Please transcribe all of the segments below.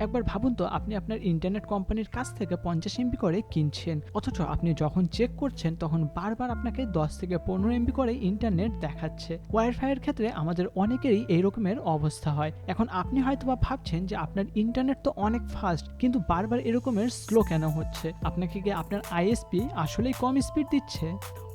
একবার ভাবুন তো, আপনি আপনার ইন্টারনেট কোম্পানির কাছ থেকে পঞ্চাশ এমবি করে কিনছেন। অথচ আপনি যখন চেক করছেন, তখন বারবার আপনাকে দশ থেকে পনেরো এমবি করে ইন্টারনেট দেখাচ্ছে। ওয়াইফাইয়ের ক্ষেত্রে আমাদের অনেকেরই এই রকমের অবস্থা হয়। এখন আপনি হয়তো বা ভাবছেন যে আপনার ইন্টারনেট তো অনেক ফাস্ট কিন্তু বারবার এরকমের স্লো কেন হচ্ছে? আপনাকে কি আপনার আইএসপি আসলেই কম স্পিড দিচ্ছে?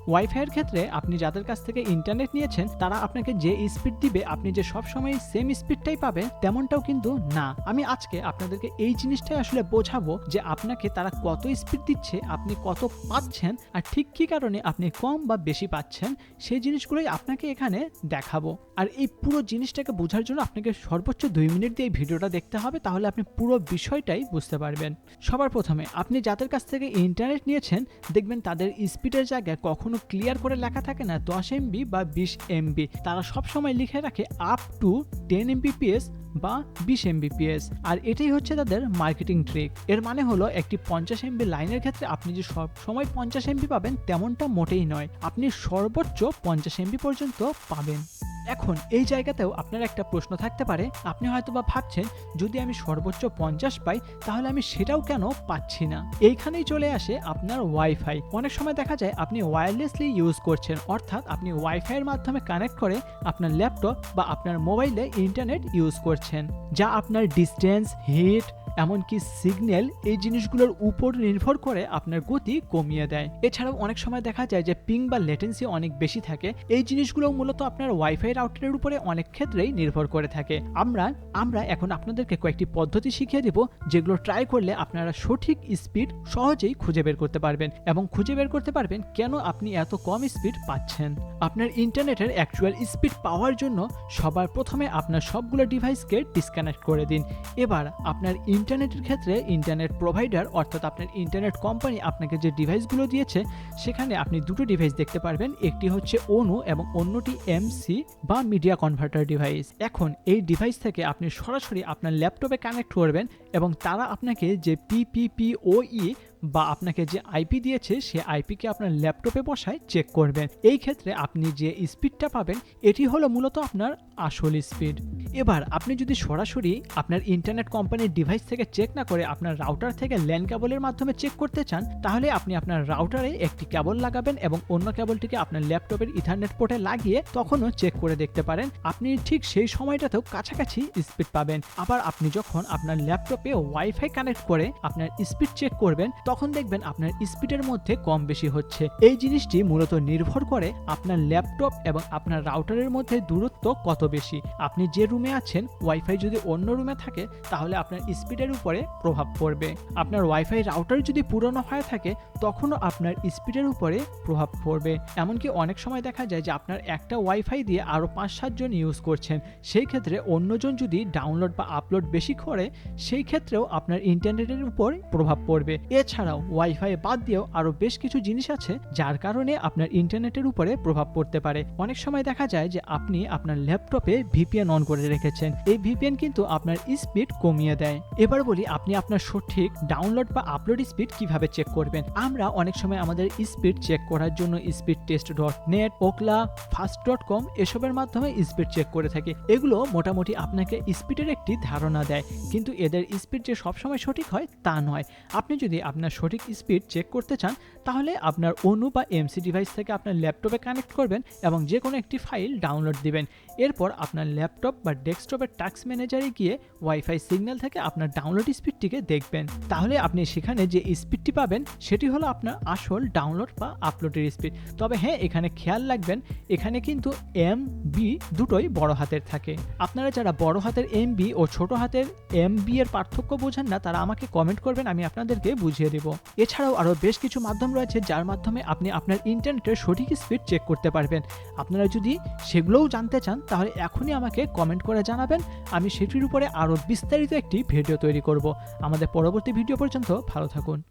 ওয়াইফাইয়ের ক্ষেত্রে আপনি যাদের কাছ থেকে ইন্টারনেট নিয়েছেন, তারা আপনাকে যে স্পিড দিবে, আপনি যে সবসময় সেম স্পিডটাই পাবেন, তেমনটাও কিন্তু না। আমি আজকে আপনাদেরকে এই জিনিসটাই আসলে বোঝাবো যে আপনাকে তারা কত স্পিড দিচ্ছে, আপনি কত পাচ্ছেন, আর ঠিক কী কারণে আপনি কম বা বেশি পাচ্ছেন, সেই জিনিসগুলোই আপনাকে এখানে দেখাবো। আর এই পুরো জিনিসটাকে বোঝার জন্য আপনাকে সর্বোচ্চ দুই মিনিট দিয়ে ভিডিওটা দেখতে হবে, তাহলে আপনি পুরো বিষয়টাই বুঝতে পারবেন। সবার প্রথমে, আপনি যাদের কাছ থেকে ইন্টারনেট নিয়েছেন, দেখবেন তাদের স্পিডের জায়গায় কখনো ক্লিয়ার করে লেখা থাকে না, দশ এমবি বা বিশ এমবি তারা সবসময় লিখে রাখে আপ টু টেন এমবিপিএস বা বিশ এমবিপিএস আর এটাই হচ্ছে তাদের মার্কেটিং ট্রিক এর মানে হলো একটি পঞ্চাশ এমবি লাইনের ক্ষেত্রে আপনি যে সব সময় পঞ্চাশ এমবি পাবেন, তেমনটা মোটেই নয়। আপনি সর্বোচ্চ পঞ্চাশ এমবি পর্যন্ত পাবেন। এখন এই জায়গাতেও আপনার একটা প্রশ্ন থাকতে পারে। আপনি হয়তো বা ভাবছেন, যদি আমি সর্বোচ্চ পঞ্চাশ পাই, তাহলে আমি সেটাও কেন পাচ্ছি না? এইখানেই চলে আসে আপনার ওয়াইফাই। অনেক সময় দেখা যায় আপনি ওয়্যারলেসলি ইউজ করছেন, অর্থাৎ আপনি ওয়াইফাইয়ের মাধ্যমে কানেক্ট করে আপনার ল্যাপটপ বা আপনার মোবাইলে ইন্টারনেট ইউজ করছেন, যা আপনার ডিস্টেন্স, হিট, এমনকি সিগন্যাল এই জিনিসগুলোর উপর নির্ভর করে আপনার গতি কমিয়ে দেয়। এছাড়াও অনেক সময় দেখা যায় যে পিং বা লেটেন্সি অনেক বেশি থাকে। এই জিনিসগুলো মূলত আপনার ওয়াইফাই রাউটারের উপরে অনেক ক্ষেত্রেই নির্ভর করে থাকে। আমরা আমরা এখন আপনাদেরকে কয়েকটি পদ্ধতি শিখিয়ে দেব, যেগুলো ট্রাই করলে আপনারা সঠিক স্পিড সহজেই খুঁজে বের করতে পারবেন। এবং খুঁজে বের করতে পারবেন কেন আপনি এত কম স্পিড পাচ্ছেন। আপনার ইন্টারনেটের অ্যাকচুয়াল স্পিড পাওয়ার জন্য সবার প্রথমে আপনার সবগুলো ডিভাইসকে ডিসকানেক্ট করে দিন। এবার আপনার ইন্টারনেটের ক্ষেত্রে ইন্টারনেট প্রোভাইডার অর্থাৎ আপনার ইন্টারনেট কোম্পানি আপনাকে যে ডিভাইসগুলো দিয়েছে, সেখানে আপনি দুটো ডিভাইস দেখতে পারবেন। একটি হচ্ছে অনু এবং অন্যটি এমসি বা মিডিয়া কনভার্টার ডিভাইস এখন এই ডিভাইস থেকে আপনি সরাসরি আপনার ল্যাপটপে কানেক্ট করবেন এবং তারা আপনাকে যে পিপিপিওই বা আপনাকে যে আইপি দিয়েছে, সে আইপিকে আপনার ল্যাপটপে বসায় চেক করবেন। এই ক্ষেত্রে আপনি যে স্পিডটা পাবেন, এটি হলো মূলত আপনার আসল স্পিড এবার আপনি যদি সরাসরি আপনার ইন্টারনেট কোম্পানির ডিভাইস থেকে চেক না করে আপনার রাউটার থেকে ল্যান্ড কেবলের মাধ্যমে চেক করতে চান, তাহলে আপনি আপনার রাউটারে একটি কেবল লাগাবেন এবং অন্য কেবলটিকে আপনার ল্যাপটপের ইথারনেট পোর্টে লাগিয়ে তখনও চেক করে দেখতে পারেন। আপনি ঠিক সেই সময়টাতেও কাছাকাছি স্পিড পাবেন। আবার আপনি যখন আপনার ল্যাপটপে ওয়াইফাই কানেক্ট করে আপনার স্পিড চেক করবেন, তখন দেখবেন আপনার স্পিডের মধ্যে কম বেশি হচ্ছে। এই জিনিসটি মূলত নির্ভর করে আপনার ল্যাপটপ এবং আপনার রাউটারের মধ্যে দূরত্ব কত বেশি। আপনি যে রুমে আছেন ওয়াইফাই যদি অন্য রুমে থাকে, তাহলে আপনার স্পিডের উপরে প্রভাব পড়বে। আপনার ওয়াইফাই রাউটার যদি পুরনো হয়ে থাকে, তখনও আপনার স্পিডের উপরে প্রভাব পড়বে। এমনকি অনেক সময় দেখা যায় যে আপনার একটা ওয়াইফাই দিয়ে আরও পাঁচ সাতজন ইউজ করছেন। সেই ক্ষেত্রে অন্যজন যদি ডাউনলোড বা আপলোড বেশি করে, সেই ক্ষেত্রেও আপনার ইন্টারনেটের উপর প্রভাব পড়বে। এছাড়াও ওয়াইফাই বাদ দিয়েও আরও বেশ কিছু জিনিস আছে, যার কারণে আপনার ইন্টারনেটের উপরে প্রভাব পড়তে পারে। অনেক সময় দেখা যায় যে আপনি আপনার ল্যাপটপে ভিপিএন অন করে রেখেছেন। এই ভিপিএন কিন্তু আপনার স্পিড কমিয়ে দেয়। এবার বলি, আপনি আপনার সঠিক ডাউনলোড বা আপলোড স্পিড কীভাবে চেক করবেন? আমরা অনেক সময় আমাদের স্পিড চেক করার জন্য speed test dot net Ookla fast dot com এসবের মাধ্যমে স্পিড চেক করে থাকি। এগুলো মোটামুটি আপনাকে স্পিডের একটি ধারণা দেয়। কিন্তু এদের স্পিড যে সবসময় সঠিক হয় তা নয়। আপনি যদি আপনার সঠিক স্পিড চেক করতে চান তাহলে আপনার অনু বা এমসি ডিভাইস থেকে আপনার ল্যাপটপে কানেক্ট করবেন এবং যে কোনো একটি ফাইল ডাউনলোড দিবেন। এরপর আপনার ল্যাপটপ বা ডেস্কটপের টাস্ক ম্যানেজারে গিয়ে ওয়াইফাই সিগন্যাল থেকে আপনার ডাউনলোড স্পিডটিকে দেখবেন। তাহলে আপনি সেখানে যে স্পিডটি পাবেন, সেটি হলো আপনার আসল ডাউনলোড বা আপলোডের স্পিড তবে হ্যাঁ এখানে খেয়াল রাখবেন, এখানে কিন্তু এম বি দুটোই বড় হাতের থাকে। আপনারা যারা বড় হাতের এম বি ও ছোট হাতের এম বি এর পার্থক্য বোঝেন না, তারা আমাকে কমেন্ট করবেন, আমি আপনাদেরকে বুঝিয়ে দেব। এছাড়াও আরও বেশ কিছু মাধ্যম রয়েছে, যার মাধ্যমে আপনি আপনার ইন্টারনেটের সঠিক স্পিড চেক করতে পারবেন। আপনারা যদি সেগুলোও জানতে চান, তাহলে এখনই আমাকে কমেন্ট করে জানাবেন। আমি সেটির উপরে আরও বিস্তারিত একটি ভিডিও তৈরি করব। আমাদের পরবর্তী ভিডিও পর্যন্ত ভালো থাকুন।